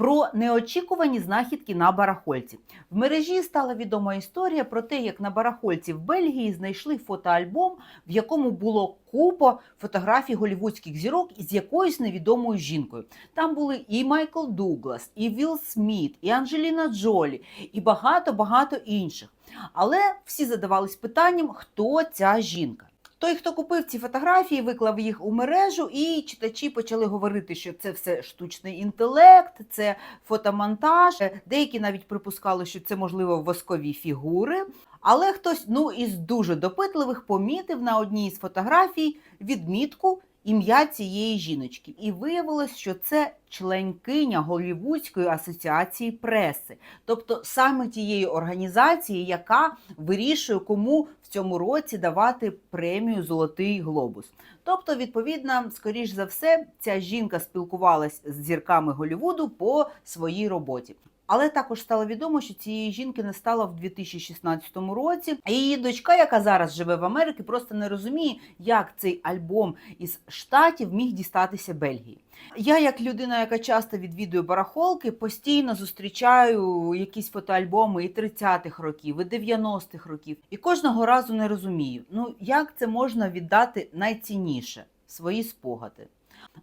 Про неочікувані знахідки на барахольці. В мережі стала відома історія про те, як на барахольці в Бельгії знайшли фотоальбом, в якому було купа фотографій голівудських зірок із якоюсь невідомою жінкою. Там були і Майкл Дуглас, і Вілл Сміт, і Анджеліна Джолі, і багато-багато інших. Але всі задавались питанням, хто ця жінка. Той, хто купив ці фотографії, виклав їх у мережу, і читачі почали говорити, що це все штучний інтелект, це фотомонтаж. Деякі навіть припускали, що це можливо воскові фігури. Але хтось, ну із дуже допитливих, помітив на одній з фотографій відмітку ім'я цієї жіночки. І виявилось, що це членкиня Голлівудської асоціації преси, тобто саме тієї організації, яка вирішує, кому в цьому році давати премію Золотий глобус. Тобто, відповідно, скоріш за все, ця жінка спілкувалась з зірками Голлівуду по своїй роботі. Але також стало відомо, що цієї жінки не стало в 2016 році. І її дочка, яка зараз живе в Америці, просто не розуміє, як цей альбом із штатів міг дістатися Бельгії. Я, як людина, яка часто відвідує барахолки, постійно зустрічаю якісь фотоальбоми і 30-х років, і 90-х років, і кожного разу не розумію, ну як це можна віддати найцінніше свої спогади.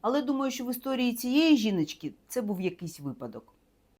Але думаю, що в історії цієї жіночки це був якийсь випадок.